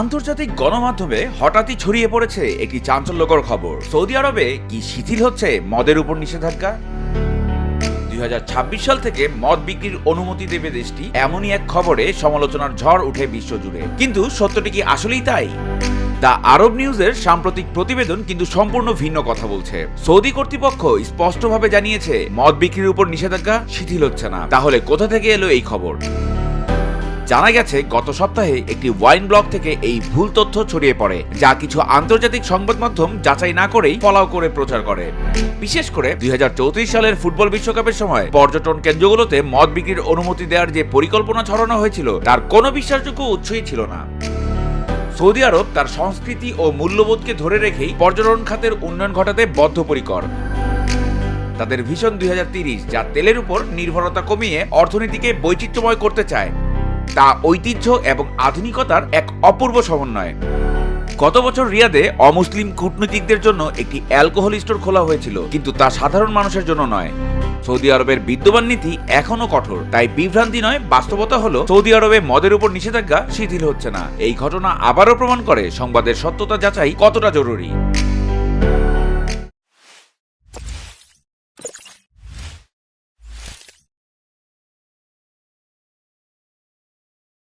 আন্তর্জাতিক গণমাধ্যমে হঠাৎই ছড়িয়ে পড়েছে একটি চাঞ্চল্যকর খবর। সৌদি আরবে কি শিথিল হচ্ছে মদের উপর নিষেধাজ্ঞা? দুই সাল থেকে মদ বিক্রির অনুমতি দেবে দেশটি। এমনই এক খবরে সমালোচনার ঝড় উঠে বিশ্বজুড়ে। কিন্তু সত্যটি কি আসলেই তাই? দ্য আরব নিউজের সাম্প্রতিক প্রতিবেদন কিন্তু সম্পূর্ণ ভিন্ন কথা বলছে। সৌদি কর্তৃপক্ষ স্পষ্টভাবে জানিয়েছে, মদ বিক্রির উপর নিষেধাজ্ঞা শিথিল হচ্ছে না। তাহলে কোথা থেকে এলো এই খবর? জানা গেছে, গত সপ্তাহে একটি ওয়াইন ব্লগ থেকে এই ভুল তথ্য ছড়িয়ে পড়ে, যা কিছু আন্তর্জাতিক সংবাদ মাধ্যম যাচাই না করেই ফলাও করে প্রচার করে। বিশেষ করে দুই হাজার চৌত্রিশ সালের ফুটবল বিশ্বকাপের সময়, পর্যটন কেন্দ্রগুলোতে মদ বিক্রির অনুমতি দেওয়ার যে পরিকল্পনা ছড়ানো হয়েছিল, তার কোনো বিশ্বাসযোগ্য উৎসই ছিল না। সৌদি আরব তার সংস্কৃতি ও মূল্যবোধকে ধরে রেখেই পর্যটন খাতের উন্নয়ন ঘটাতে বদ্ধপরিকর। তাদের ভিশন দুই যা তেলের উপর নির্ভরতা কমিয়ে অর্থনীতিকে বৈচিত্র্যময় করতে চায়। তা ঐতিহ্য এবং আধুনিকতার এক অপূর্ব সমন্বয়। গত বছর রিয়াদে অমুসলিম কূটনীতিকদের জন্য একটি অ্যালকোহল স্টোর খোলা হয়েছিল, কিন্তু তা সাধারণ মানুষের জন্য নয়। সৌদি আরবের বিদ্যমান নীতি এখনও কঠোর, তাই বিভ্রান্তি নয়, বাস্তবতা হলো সৌদি আরবে মদের উপর নিষেধাজ্ঞা শিথিল হচ্ছে না। এই ঘটনা আবারও প্রমাণ করে সংবাদের সত্যতা যাচাই কতটা জরুরি।